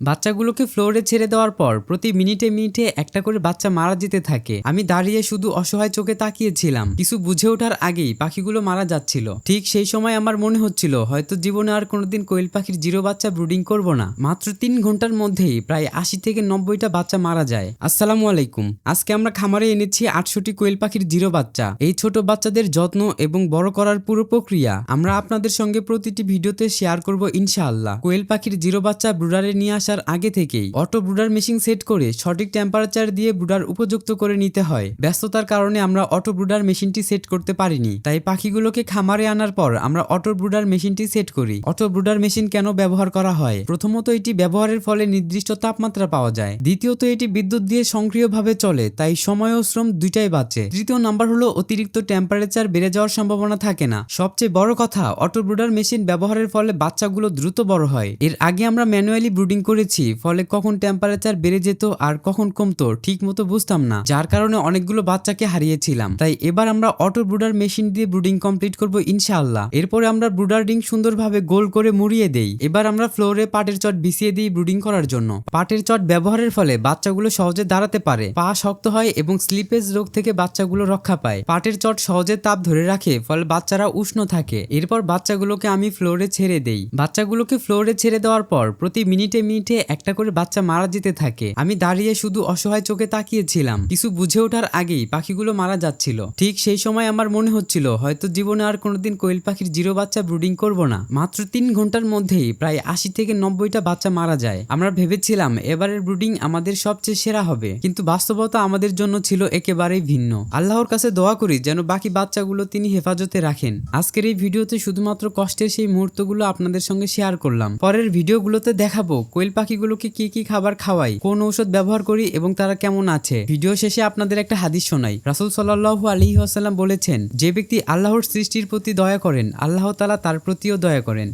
বাচ্চাগুলোকে ফ্লোরে ছেড়ে দেওয়ার পর প্রতি মিনিটে মিনিটে একটা করে বাচ্চা মারা যেতে থাকে। আমি দাঁড়িয়ে শুধু অসহায় চোখে তাকিয়েছিলাম। কিছু বুঝে ওঠার আগেই পাখিগুলো মারা যাচ্ছিল। ঠিক সেই সময় আমার মনে হচ্ছিল, হয়তো জীবনে আর কোনোদিন কোয়েল পাখির জিরো বাচ্চা ব্রুডিং করব না। মাত্র তিন ঘণ্টার মধ্যেই প্রায় আশি থেকে নব্বইটা বাচ্চা মারা যায়। আসসালামু আলাইকুম। আজকে আমরা খামারে এনেছি আটশোটি কোয়েল পাখির জিরো বাচ্চা। এই ছোট বাচ্চাদের যত্ন এবং বড় করার পুরো প্রক্রিয়া আমরা আপনাদের সঙ্গে প্রতিটি ভিডিওতে শেয়ার করব ইনশাআল্লাহ। কোয়েল পাখির জিরো বাচ্চা ব্রুডারে নিয়ে আসার আগে থেকেই অটো ব্রুডার মেশিন সেট করে সঠিক টেম্পারেচার দিয়ে ব্রুডার উপযুক্ত করে নিতে হয়। ব্যস্ততার কারণে আমরা অটো ব্রুডার মেশিনটি সেট করতে পারিনি। তাই পাখিগুলোকে খামারে আনার পর আমরা অটো ব্রুডার মেশিনটি সেট করি। অটো ব্রুডার মেশিন কেন ব্যবহার করা হয়? প্রথমত এটি ব্যবহারের ফলে নির্দিষ্ট তাপমাত্রা পাওয়া যায়। দ্বিতীয়ত, এটি বিদ্যুৎ দিয়ে সক্রিয়ভাবে চলে, তাই সময় ও শ্রম দুইটাই বাঁচে। তৃতীয় নাম্বার হলো অতিরিক্ত টেম্পারেচার বেড়ে যাওয়ার সম্ভাবনা থাকে না। সবচেয়ে বড় কথা, অটো ব্রুডার মেশিন ব্যবহারের ফলে বাচ্চাগুলো দ্রুত বড় হয়। এর আগে আমরা ম্যানুয়ালি ব্রুডিং করেছি, ফলে কখন টেম্পারেচার বেড়ে যেত আর কখন কমতো, ঠিক মতো বুঝতাম না। যার কারণে অনেকগুলো বাচ্চাকে হারিয়েছিলাম। তাই এবার আমরা অটো ব্রুডার মেশিন দিয়ে ব্রুডিং কমপ্লিট করব ইনশাআল্লাহ। এরপরে আমরা ব্রুডার ডিং সুন্দরভাবে গোল করে মুড়িয়ে দেই। এবার আমরা ফ্লোরে পাটের চট বিছিয়ে দিই ব্রুডিং করার জন্য। পাটের চট ব্যবহারের ফলে বাচ্চাগুলো সহজে দাঁড়াতে পারে। পা শক্ত হয় এবং স্লিপেজ রোগ থেকে বাচ্চাগুলো রক্ষা পায়। পাটের চট সহজে তাপ ধরে রাখে, ফলে বাচ্চারা উষ্ণ থাকে। এরপর বাচ্চাগুলোকে আমি ফ্লোরে ছেড়ে দেই। বাচ্চাগুলোকে ফ্লোরে ছেড়ে দেওয়ার পর প্রতি মিনিটে মিনিটে একটা করে বাচ্চা মারা যেতে থাকে। আমি দাঁড়িয়ে শুধু অসহায় চোখে তাকিয়েছিলাম। কিছু বুঝে ওঠার আগেই পাখিগুলো মারা যাচ্ছিল। ঠিক সেই সময় আমার মনে হচ্ছিল, হয়তো জীবনে আর কোনোদিন কোয়েল পাখির জিরো বাচ্চা ব্রুডিং করব না। মাত্র তিন ঘণ্টার মধ্যেই প্রায় আশি থেকে নব্বইটা বাচ্চা মারা যায়। আমরা ভেবেছিলাম, এবারের ব্রুডিং আমাদের সবচেয়ে সেরা হবে। কিন্তু বাস্তবতা আমাদের জন্য ছিল একেবারেই ভিন্ন। আল্লাহর কাছে দোয়া করি যেন বাকি বাচ্চাগুলো তিনি হেফাজতে রাখেন। আজকের এই ভিডিওতে শুধুমাত্র কষ্টের সেই মুহূর্তগুলো আপনাদের সঙ্গে শেয়ার করলাম। পরের ভিডিওগুলোতে দেখাবো কোয়েল পাখিগুলোকে কি কি খাবার খাওয়াই, কোন ঔষধ ব্যবহার করি এবং তারা কেমন আছে? ভিডিও শেষে আপনাদের একটা হাদিস শোনাই। রাসুল সাল্লাহু আলহি আসাল্লাম বলেছেন, যে ব্যক্তি আল্লাহর সৃষ্টির প্রতি দয়া করেন, আল্লাহ তালা তার প্রতিও দয়া করেন।